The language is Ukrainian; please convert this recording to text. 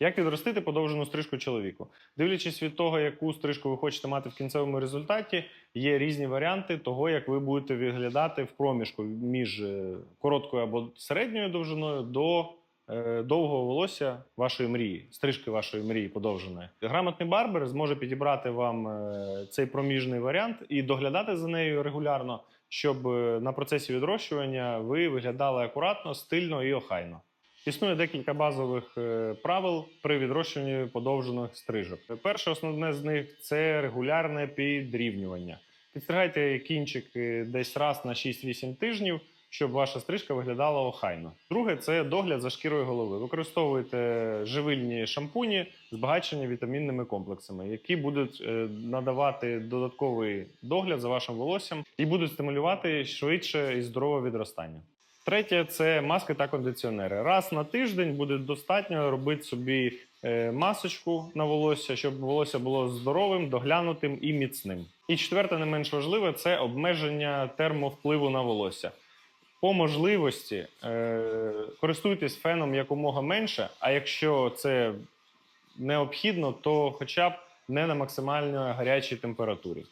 Як відростити подовжену стрижку чоловіку? Дивлячись від того, яку стрижку ви хочете мати в кінцевому результаті, є різні варіанти того, як ви будете виглядати в проміжку між е, короткою або середньою довжиною до е, довгого волосся вашої мрії, стрижки вашої мрії подовженої. Грамотний барбер зможе підібрати вам е, цей проміжний варіант і доглядати за нею регулярно, щоб на процесі відрощування ви виглядали акуратно, стильно і охайно. Існує декілька базових е, правил при відрощуванні подовжених стрижок. Перше основне з них це регулярне підрівнювання. Підстригайте кінчик е, десь раз на 6-8 тижнів, щоб ваша стрижка виглядала охайно. Друге це догляд за шкірою голови. Використовуйте живильні шампуні, збагачені вітамінними комплексами, які будуть е, надавати додатковий догляд за вашим волоссям і будуть стимулювати швидше і здорове відростання. Третє це маски та кондиціонери. Раз на тиждень буде достатньо робити собі е, масочку на волосся, щоб волосся було здоровим, доглянутим і міцним. І четверте, не менш важливе, це обмеження термовпливу на волосся. По можливості е, користуйтесь феном якомога менше, а якщо це необхідно, то хоча б не на максимально гарячій температурі.